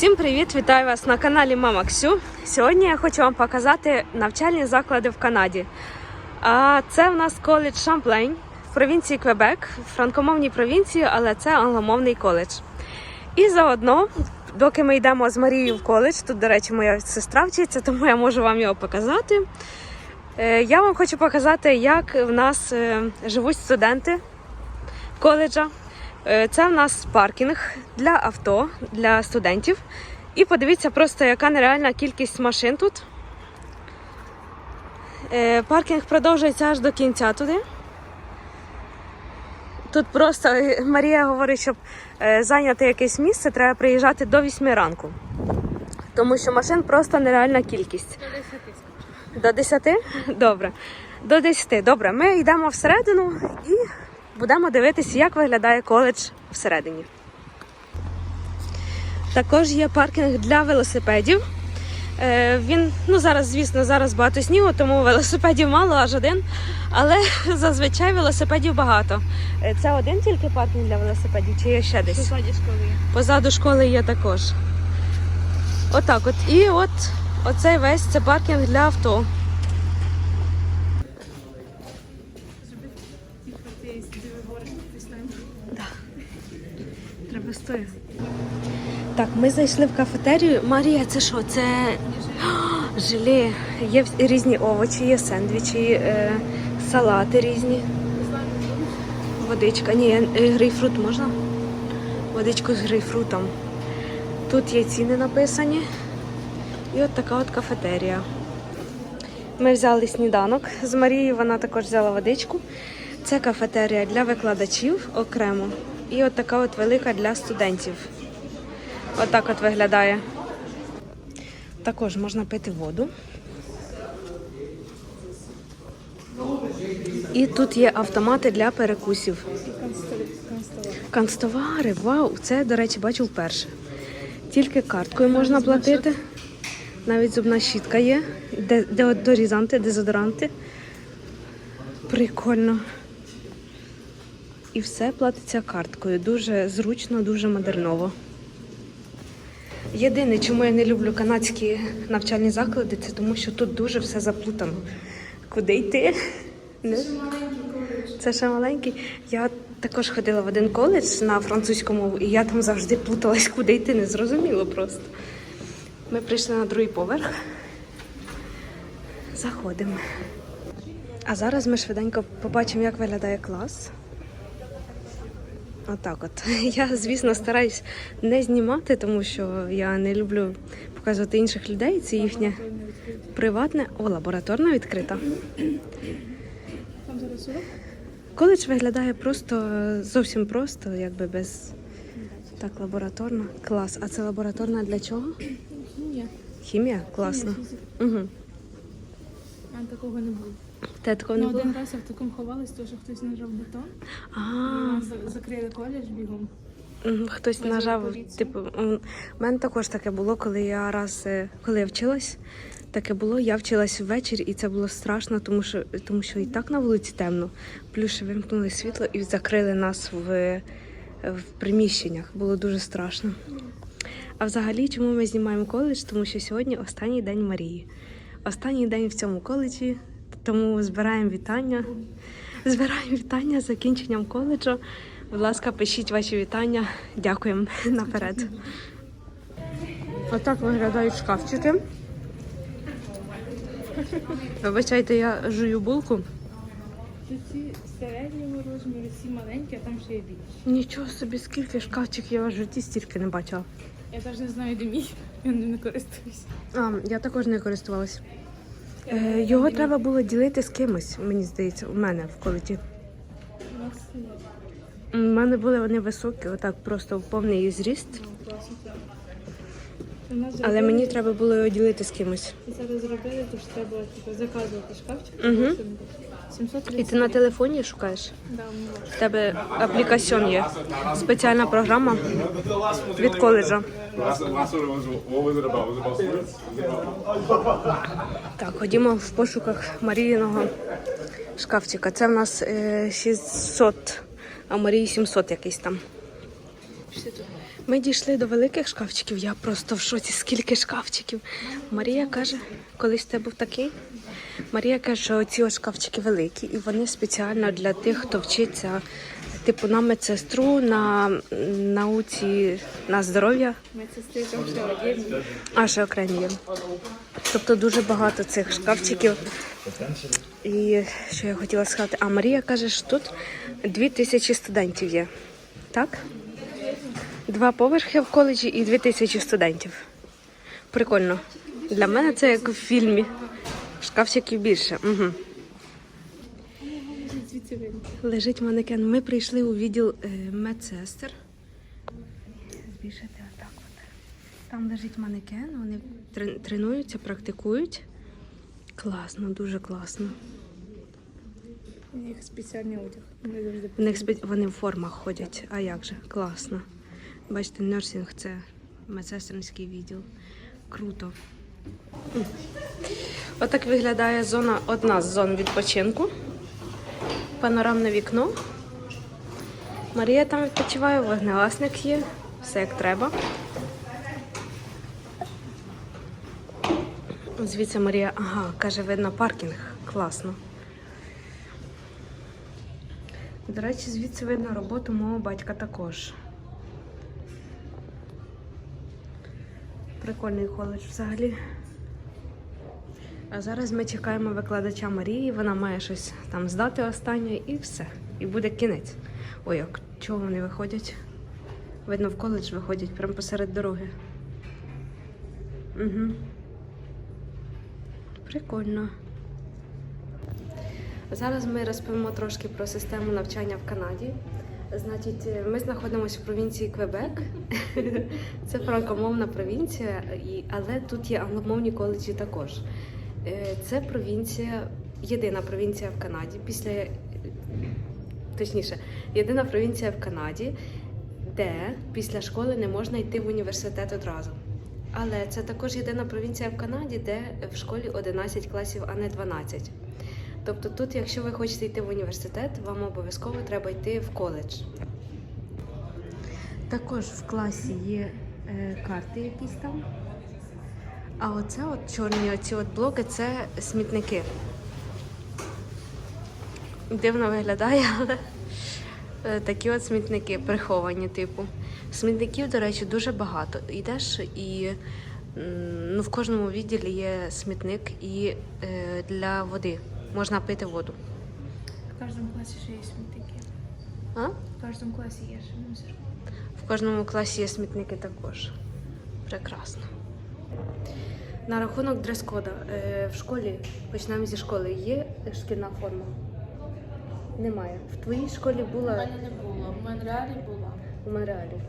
Всім привіт! Вітаю вас на каналі Мама Ксю. Сьогодні я хочу вам показати навчальні заклади в Канаді. Це в нас коледж Шамплейн в провінції Квебек, франкомовній провінції, але це англомовний коледж. І заодно, доки ми йдемо з Марією в коледж, тут, до речі, моя сестра вчиться, тому я можу вам його показати. Е, Я вам хочу показати, як в нас е, живуть студенти коледжа. Е, Це в нас паркінг для авто, для студентів. І подивіться просто, яка нереальна кількість машин тут. Е, Паркінг продовжується аж до кінця туди. Тут просто е, Марія говорить, щоб зайняти якесь місце, треба приїжджати до 8 ранку. Тому що машин просто нереальна кількість. До 10. До 10? Добре. До 10. Добре, ми йдемо всередину і будемо дивитися, як виглядає коледж всередині. Також є паркінг для велосипедів. Е, Він, ну зараз, звісно, зараз багато снігу, тому велосипедів мало, аж один. Але зазвичай велосипедів багато. Е, Це один тільки паркінг для велосипедів, чи є ще десь? Позаді школи. є. Позаду школи є також. Отак от. І от оцей весь це паркінг для авто. Стояти. Так, ми зайшли в кафетерію. Марія, це що? Це О, желе. Є різні овочі, є сендвічі, е, салати різні. Водичка. Ні, е, грейпфрут можна? Водичку з грейпфрутом. Тут є ціни написані. І от така от кафетерія. Ми взяли сніданок з Марією, вона також взяла водичку. Це кафетерія для викладачів окремо. І от така от велика для студентів. Отак от виглядає. Також можна пити воду. І тут є автомати для перекусів. Канцтовари, вау, це, до речі, бачу вперше. Тільки карткою можна платити. Навіть зубна щітка є, де, деодорізанти, дезодоранти. Прикольно. І все платиться карткою. Дуже зручно, дуже модерново. Єдине, чому я не люблю канадські навчальні заклади, це тому що тут дуже все заплутано. Куди йти? Не? Це ще маленький. Я також ходила в один коледж на французьку мову, і я там завжди плуталась, куди йти, не зрозуміло просто. Ми прийшли на другий поверх. Заходимо. А зараз ми швиденько побачимо, як виглядає клас. Отак от. Я, звісно, стараюсь не знімати, тому що я не люблю показувати інших людей. Це їхнє приватне. О, лабораторна відкрита. Там? Коледж виглядає просто зовсім просто, якби без так, лабораторна. Клас. А це лабораторна для чого? Ні. Хімія? Класно. Угу. А такого не було. Те такого не Ну, було? один раз я в такому ховалась, тому що хтось нажав бетон. А, нас закрили коледж бігом. Мгм, Хтось Визвали нажав, поліцію. типу, м, в мене також таке було, коли я раз, е, коли я вчилась, таке було, я вчилась ввечері, і це було страшно, тому що, тому що і так на вулиці темно. Плюс ще вимкнули світло і закрили нас в, в приміщеннях. Було дуже страшно. А взагалі, чому ми знімаємо коледж? Тому що сьогодні останній день Марії. Останній день в цьому коледжі, тому збираємо вітання. Збираємо вітання з закінченням коледжу. Будь ласка, пишіть ваші вітання. Дякуємо наперед. Отак виглядають шкафчики. Вибачайте, я жую булку. Ці середнього розміру, ці маленькі, а там ще є більше. Нічого собі, скільки шкафчиків я в житті стільки не бачила. Я навіть не знаю, де мій. Я ним не користуюсь. А, я також не користувалась. Е, його треба було ділити з кимось, мені здається, у мене в коледжі. У мене були вони високі, отак просто в повний зріст. Але мені треба було його ділити з кимось. Зараз зробили, тож треба типу, заказувати шкафчик. Мгм. 730 І ти на телефоні шукаєш? Да. В тебе аплікаціон є. Спеціальна програма від коледжа. Так, ходімо в пошуках Маріїного шкафчика. Це в нас е, 600, а Марії 700 якийсь там. Ми дійшли до великих шкафчиків. Я просто в шоці, скільки шкафчиків. Марія каже, колись це був такий. Марія каже, що ці ось шкафчики великі, і вони спеціально для тих, хто вчиться, типу, на медсестру, на науці на здоров'я, Медсестри там ще а ще окремі є. Тобто дуже багато цих шкафчиків. І що я хотіла сказати, а Марія каже, що тут дві тисячі студентів є. Так? Два поверхи в коледжі і дві тисячі студентів. Прикольно. Для мене це як в фільмі. Шкафчиків більше. Угу. Лежить манекен. Ми прийшли у відділ е, медсестер. Збільшити отак от. Там лежить манекен, вони тренуються, практикують. Класно, дуже класно. У них спеціальний одяг. Вони завжди В них спе- вони в формах ходять. А як же? Класно. Бачите, нерсинг це медсестринський відділ. Круто. Отак виглядає зона, одна з зон відпочинку. Панорамне вікно. Марія там відпочиває, вогнегасник є, все як треба. Звідси Марія, ага, каже, видно паркінг. Класно. До речі, звідси видно роботу мого батька також. Прикольний коледж взагалі. А зараз ми чекаємо викладача Марії, вона має щось там здати останнє і все. І буде кінець. Ой, як чого вони виходять? Видно, в коледж виходять прямо посеред дороги. Угу. Прикольно. Зараз ми розповімо трошки про систему навчання в Канаді. Значить, е, ми знаходимося в провінції Квебек. Це франкомовна провінція, але тут є англомовні коледжі також. Е, Це провінція, єдина провінція в Канаді. Після точніше, єдина провінція в Канаді, де після школи не можна йти в університет одразу. Але це також єдина провінція в Канаді, де в школі 11 класів, а не 12. Тобто тут, якщо ви хочете йти в університет, вам обов'язково треба йти в коледж. Також в класі є е, карти якісь там. А оце от чорні оці от блоки це смітники. Дивно виглядає, але е, такі от смітники приховані, типу. Смітників, до речі, дуже багато. Йдеш і ну, в кожному відділі є смітник і е, для води. Можна пити воду. В кожному класі ще є смітники. А? В кожному класі є ще мусор. В кожному класі є смітники також. Прекрасно. На рахунок дрес-кода. Е, В школі, почнемо зі школи, є шкільна форма? Немає. В твоїй школі була. У мене не було. В Монреалі була. у Монреалі.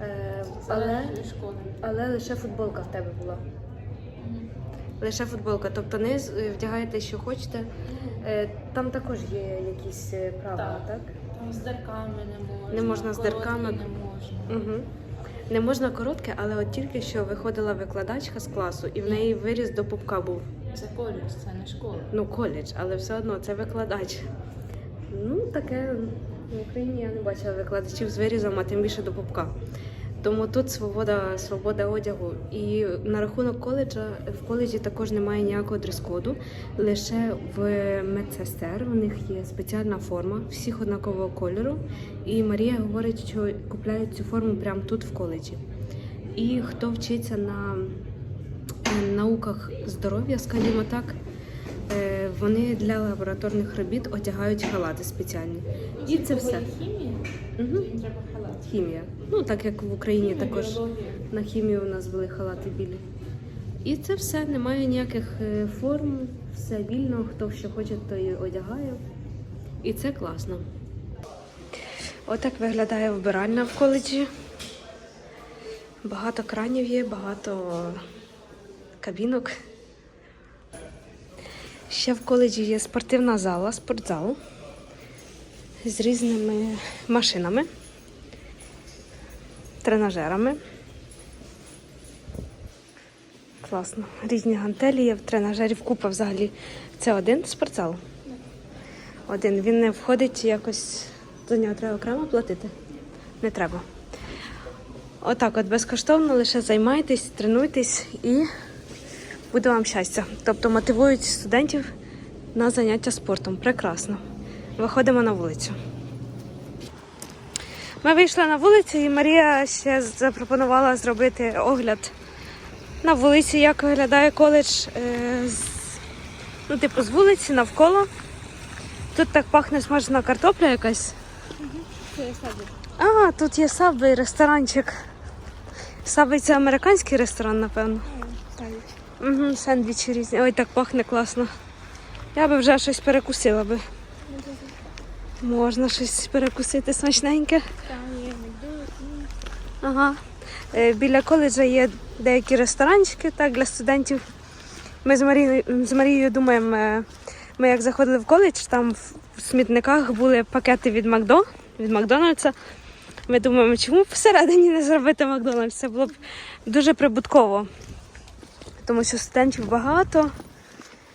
Е, Але але лише футболка в тебе була. Лише футболка. Тобто не вдягаєте, що хочете. Е, Там також є якісь е, правила, так? Так. Там з дирками не можна. Не можна з дирками. Не можна. Угу. Не можна коротке, але от тільки що виходила викладачка з класу, і в неї виріс до пупка був. Це коледж, це не школа. Ну, коледж, але все одно це викладач. Ну, таке в Україні я не бачила викладачів з вирізом, а тим більше до пупка. Тому тут свобода, свобода одягу. І на рахунок коледжа в коледжі також немає ніякого дрес-коду. Лише в медсестер у них є спеціальна форма, всіх однакового кольору. І Марія говорить, що купляють цю форму прямо тут в коледжі. І хто вчиться на е, науках здоров'я, скажімо так, е, вони для лабораторних робіт одягають халати спеціальні. І це все. Угу. Хімія. Ну, так як в Україні також на хімію у нас були халати білі. І це все, немає ніяких е, форм, все вільно, хто що хоче, то і одягає. І це класно. Отак виглядає вбиральня в коледжі. Багато кранів є, багато кабінок. Ще в коледжі є спортивна зала, спортзал з різними машинами, тренажерами. Класно. Різні гантелі є в тренажерів купа взагалі. Це один спортзал. Один. Він не входить якось. За нього треба окремо платити? Не треба. Отак, от безкоштовно лише займайтесь, тренуйтесь і буде вам щастя. Тобто мотивують студентів на заняття спортом. Прекрасно. Виходимо на вулицю. Ми вийшли на вулицю, і Марія ще запропонувала зробити огляд на вулиці, як виглядає коледж е, з, ну, типу, з вулиці навколо. Тут так пахне смажена картопля якась. А, тут є Subway, ресторанчик. Subway це американський ресторан, напевно. Угу, сендвічі різні. Ой, так пахне класно. Я би вже щось перекусила би. Можна щось перекусити смачненьке. Там є Ага. Е, Біля коледжа є деякі ресторанчики так, для студентів. Ми з Марією, з Марією думаємо, е, ми як заходили в коледж, там в смітниках були пакети від Макдо, від Макдональдса. Ми думаємо, чому всередині не зробити Макдональдс? Це було б дуже прибутково. Тому що студентів багато.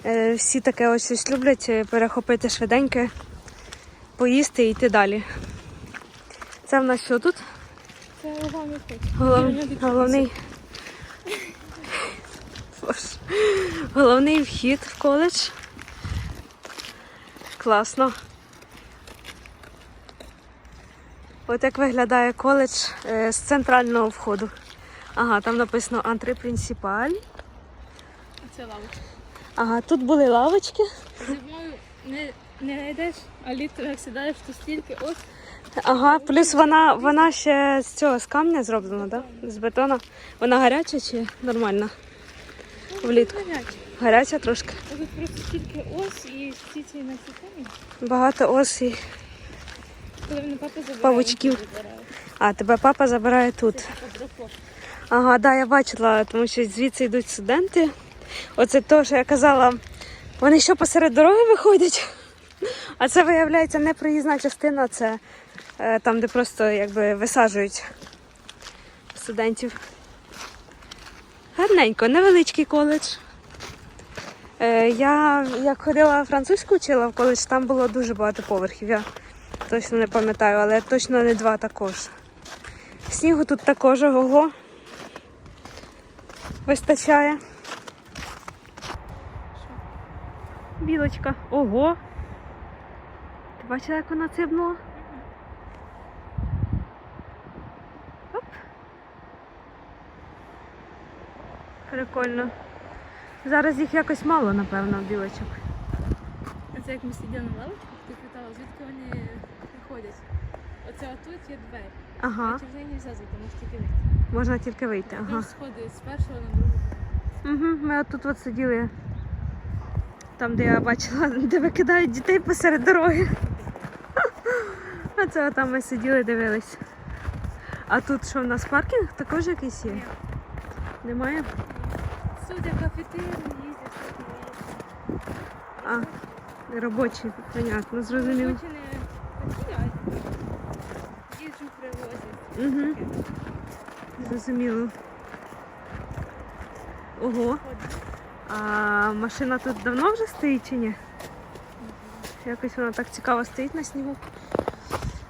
Е, Всі таке ось щось люблять перехопити швиденьке, поїсти і йти далі. Це в нас що тут? Це головний вход. Голов... Головний. Головний вхід в коледж. Класно. От як виглядає коледж е, з центрального входу. Ага, там написано антри принципаль. А це лавочка. Ага, тут були лавочки. Зимою не, не знайдеш, а літом як сідаєш, то стільки ось. Ага, плюс вона, вона ще з цього з камня зроблена, да? З бетона. Вона гаряча чи нормальна? Влітку. Гарячі. Гаряча трошки. Тут просто стільки ось і всі ці насипані. Багато ос і Коли мене папа забирає, Павучків. А, тебе папа забирає тут. Ага, да, я бачила, тому що звідси йдуть студенти. Оце то, що я казала, вони що посеред дороги виходять. А це виявляється не проїзна частина, це е, там, де просто якби висаджують студентів. Гарненько, невеличкий коледж. Е, я як ходила французьку вчила в коледж, там було дуже багато поверхів. Я точно не пам'ятаю, але точно не два також. Снігу тут також ого вистачає. Білочка. Ого. Ти бачила, як вона цибнула? Оп. Прикольно. Зараз їх якось мало, напевно, білочок. А це як ми сиділи на лавочках, ти питала, звідки вони приходять. Оце отут є двері. Ага, А неї не можна зайти, можеш тільки вийти. можна тільки вийти. Ага. Ага. сходи з першого на другу. Угу, ми отут от сиділи. Там, де я бачила, де викидають дітей посеред дороги. А це там ми сиділи, дивились. А тут що в нас паркінг також якийсь є? Ні. Немає? Судя кафетерії їздять, А, робочі, понятно, зрозуміло. Не їжу привозять. Угу. Зрозуміло. Ого. А машина тут давно вже стоїть чи ні? Якось вона так цікаво стоїть на снігу.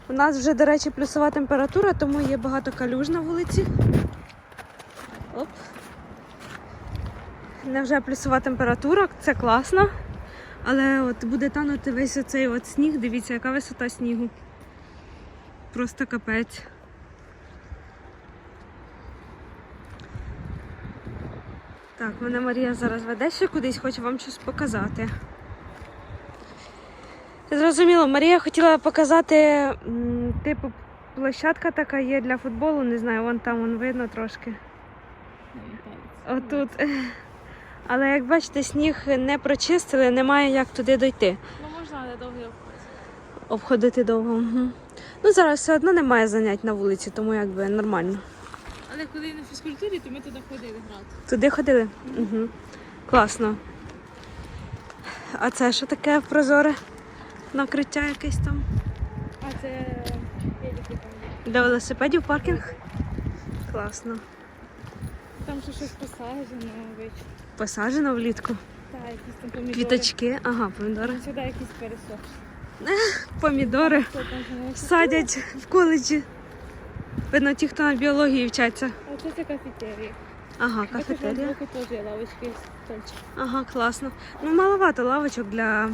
У нас вже, до речі, плюсова температура, тому є багато калюж на вулиці. Оп. Невже плюсова температура, це класно. Але от буде танути весь оцей от сніг. Дивіться, яка висота снігу. Просто капець. Так, мене Марія зараз веде ще кудись, хоче вам щось показати. Зрозуміло, Марія хотіла показати, типу, площадка така є для футболу, не знаю, вон там вон видно трошки. Отут. Але як бачите, сніг не прочистили, немає як туди дойти. Ну можна, але довго обходити. Обходити довго. Угу. Ну зараз все одно немає занять на вулиці, тому якби нормально. Але коли на фізкультурі, то ми туди ходили грати. Туди ходили? Угу. Класно. А це що таке прозоре? Накриття якесь там? А це велики там. Для велосипедів паркінг? Класно. Там ще щось посаджено, вич. Посаджено влітку. Та, якісь там помідори. Квіточки. Ага, помідори. Сюди якісь пересохші. Помідори садять в коледжі. Видно, ті, хто на біології вчаться. Оце це кафетерія. Ага, кафетерія. теж лавочки і стольчик. Ага, класно. Ну, маловато лавочок для,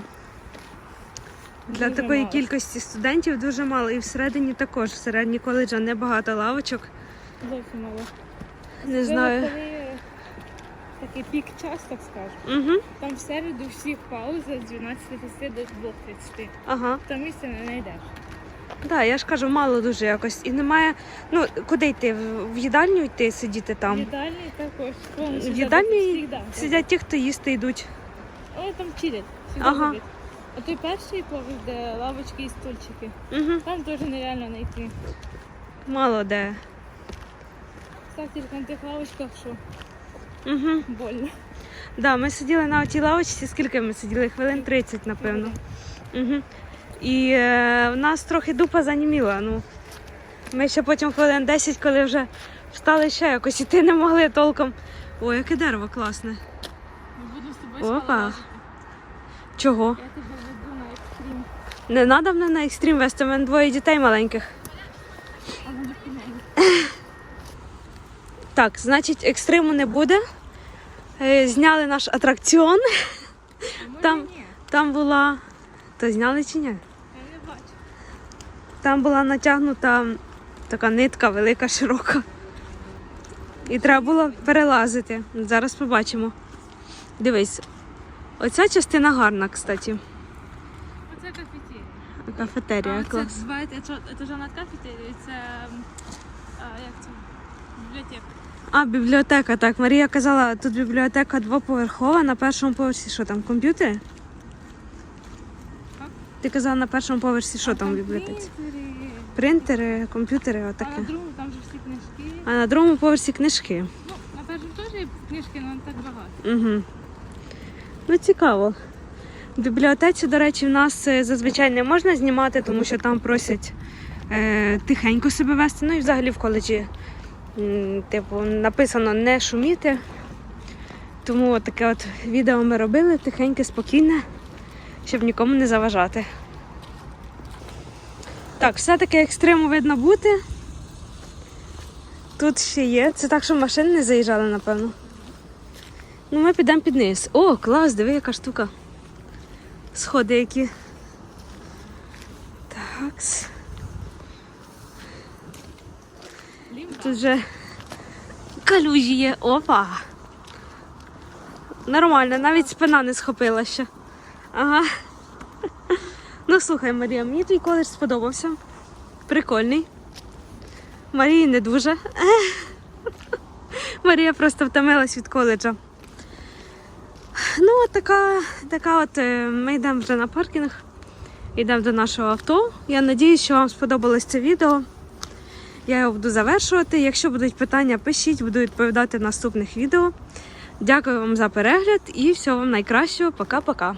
для Дуже такої мало. кількості студентів дуже мало. І всередині також, всередині коледжа небагато лавочок. Зовсім мало. Не знаю. Коли такий пік час, так скажу. Угу. Там в середу всіх пауза з 12.30 до 2.30. Ага. Там місця не знайдеш. Да, я ж кажу, мало дуже якось. І немає. Ну, куди йти? В в їдальню йти сидіти В там. їдальні також. повністю В їдальні всіх, да. Сидять ті, хто їсти йдуть. Вони там чилять. Ага. Ага. А той перший поверх, де лавочки і стульчики. Угу. Там теж нереально знайти. Мало де. Став тільки на тих лавочках, що Угу. больно. Да, ми сиділи на тій лавочці, скільки ми сиділи? Хвилин 30, напевно. Угу. І е, в нас трохи дупа заніміла. Ну. Ми ще потім хвилин 10, коли вже встали ще якось іти не могли толком. Ой, яке дерево класне. Ми будемо з тобою Опа. Чого? Я тебе веду на екстрім. Не треба мене на екстрім вести, у мене двоє дітей маленьких. Документі. Так, значить, екстриму не буде. Е, Зняли наш атракціон. Там- Там була. То зняли чи ні? Там була натягнута така нитка велика, широка. І треба було перелазити. Зараз побачимо. Дивись, оця частина гарна, кстати. Оце кафетерія. Кафетерія, А клас. це збиваєте, це, ж над кафетерією, це а, як це? Бібліотека. А, бібліотека, так. Марія казала, тут бібліотека двоповерхова, на першому поверсі що там, комп'ютери? Ти казала на першому поверсі, що там в бібліотеці? Принтери. Принтери, комп'ютери, А на другому там же всі книжки. А на другому поверсі книжки. Ну, на першому теж є книжки, але не так багато. Угу. Ну, цікаво. В бібліотеці, до речі, в нас е, зазвичай не можна знімати, тому що там просять е, тихенько себе вести. Ну і взагалі в коледжі м, типу, написано не шуміти. Тому таке от відео ми робили тихеньке, спокійне, щоб нікому не заважати. Так, все-таки екстриму видно бути. Тут ще є. Це так, що машини не заїжджали, напевно. Ну, ми підемо під низ. О, клас, диви, яка штука. Сходи які. Лімба. Тут вже калюжі є. Опа. Нормально, навіть спина не схопила ще. Ага. Ну слухай, Марія, мені твій коледж сподобався. Прикольний. Марії не дуже. Марія просто втомилась від коледжа. Ну, от така, така от е, ми йдемо вже на паркінг, йдемо до нашого авто. Я надіюсь, що вам сподобалось це відео. Я його буду завершувати. Якщо будуть питання, пишіть, буду відповідати в наступних відео. Дякую вам за перегляд і всього вам найкращого. Пока-пока.